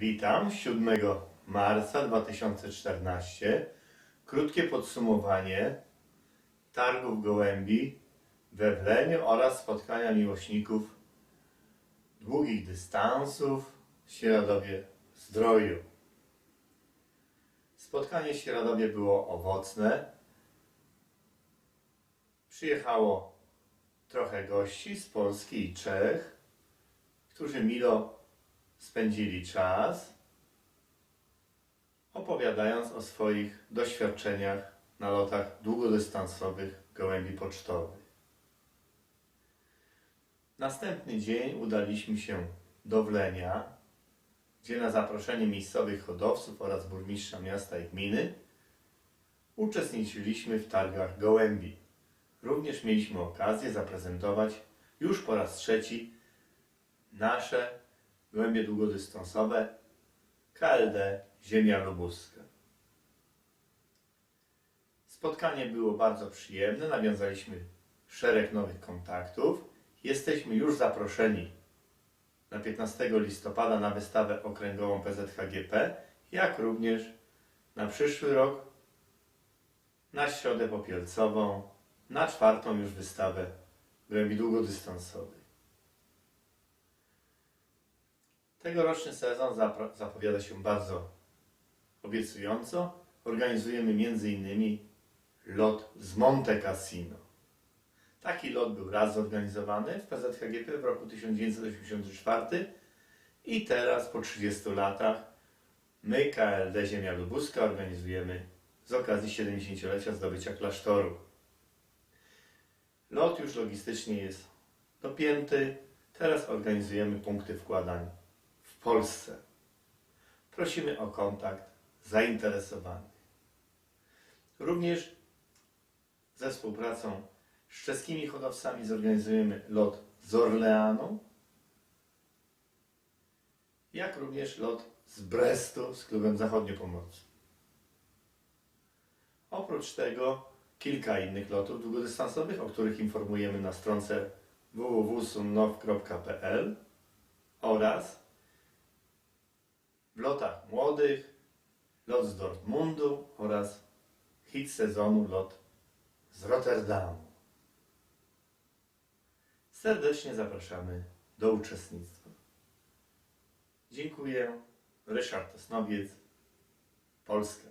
Witam 7 marca 2014. Krótkie podsumowanie targów gołębi we Wleniu oraz spotkania miłośników długich dystansów w Sieраdowie Zdroju. Spotkanie w Sieradowie było owocne. Przyjechało trochę gości z Polski i Czech, którzy milo spędzili czas, opowiadając o swoich doświadczeniach na lotach długodystansowych gołębi pocztowych. Następny dzień udaliśmy się do Wlenia, gdzie na zaproszenie miejscowych hodowców oraz burmistrza miasta i gminy uczestniczyliśmy w targach gołębi. Również mieliśmy okazję zaprezentować już po raz trzeci nasze gołębie długodystansowe KLD Ziemia Lubuska. Spotkanie było bardzo przyjemne, nawiązaliśmy szereg nowych kontaktów. Jesteśmy już zaproszeni na 15 listopada na wystawę okręgową PZHGP, jak również na przyszły rok na środę popielcową, na czwartą już wystawę gołębi długodystansowych. Tegoroczny sezon zapowiada się bardzo obiecująco. Organizujemy m.in. lot z Monte Cassino. Taki lot był raz zorganizowany w PZHGP w roku 1984 i teraz po 30 latach my, KLD Ziemia Lubuska, organizujemy z okazji 70-lecia zdobycia klasztoru. Lot już logistycznie jest dopięty. Teraz organizujemy punkty wkładań w Polsce. Prosimy o kontakt zainteresowanych. Również ze współpracą z czeskimi hodowcami zorganizujemy lot z Orleanu, jak również lot z Brestu z klubem zachodniopomorskim. Oprócz tego kilka innych lotów długodystansowych, o których informujemy na stronce www.sumnow.pl oraz w lotach młodych, lot z Dortmundu oraz hit sezonu lot z Rotterdamu. Serdecznie zapraszamy do uczestnictwa. Dziękuję. Ryszard Tosnowiec, Polska.